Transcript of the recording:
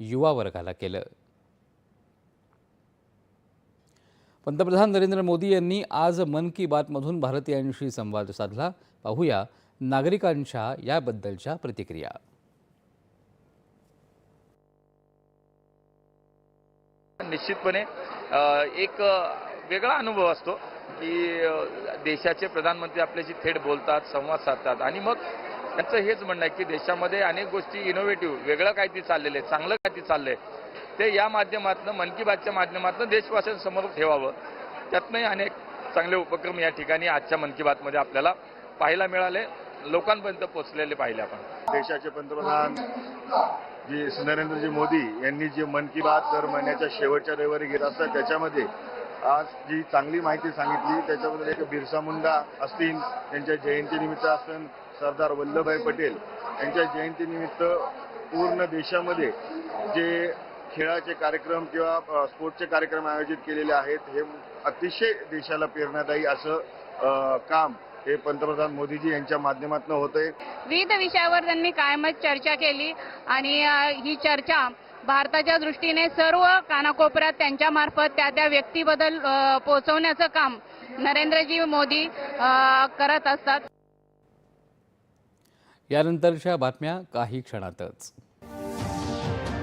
युवा वर्गाला केलं. पंतप्रधान नरेंद्र मोदी यांनी आज मन की बातमधून भारतीयांशी संवाद साधला. पाहूया नागरिकांच्या याबद्दलच्या प्रतिक्रिया. निश्चितपणे एक वेगळा अनुभव असतो की देशाचे प्रधानमंत्री आपल्याशी थेट बोलतात संवाद साधतात आणि मग त्याचं हेच म्हणणं आहे की देशामध्ये अनेक गोष्टी इनोव्हेटिव्ह वेगळं काहीतरी चाललेलं आहे चांगलं काहीतरी चाललंय. ते या माध्यमातून मन की बातच्या माध्यमातून देशवासियांसमोर ठेवावं. त्यातनंही अनेक चांगले उपक्रम या ठिकाणी आजच्या मन की बातमध्ये आपल्याला पाहायला मिळाले लोकांपर्यंत पोहोचलेले पाहिले आपण. देशाचे पंतप्रधान जी नरेंद्रजी मोदी यांनी जे मन की बात दर महिन्याच्या शेवटच्या रविवारी घेत असतात त्याच्यामध्ये आज जी चांगली माहिती सांगितली त्याच्याबद्दल एक बिरसा मुंडा असतील त्यांच्या जयंतीनिमित्त असेल सरदार वल्लभभाई पटेल यांच्या जयंतीनिमित्त पूर्ण देशामध्ये जे खेळाचे कार्यक्रम किंवा स्पोर्टचे स्पोर्ट्सचे कार्यक्रम आयोजित केलेले आहेत हे अतिशय देशाला प्रेरणादायी असं काम हे पंतप्रधान मोदीजी यांच्या माध्यमातून होतंय. विविध विषयावर त्यांनी कायमच चर्चा केली आणि ही चर्चा भारताच्या दृष्टीने सर्व कानाकोपऱ्यात त्यांच्या मार्फत त्या त्या व्यक्तीबद्दल पोहोचवण्याचं काम नरेंद्रजी मोदी करत असतात. यानंतरच्या बातम्या काही क्षणातच.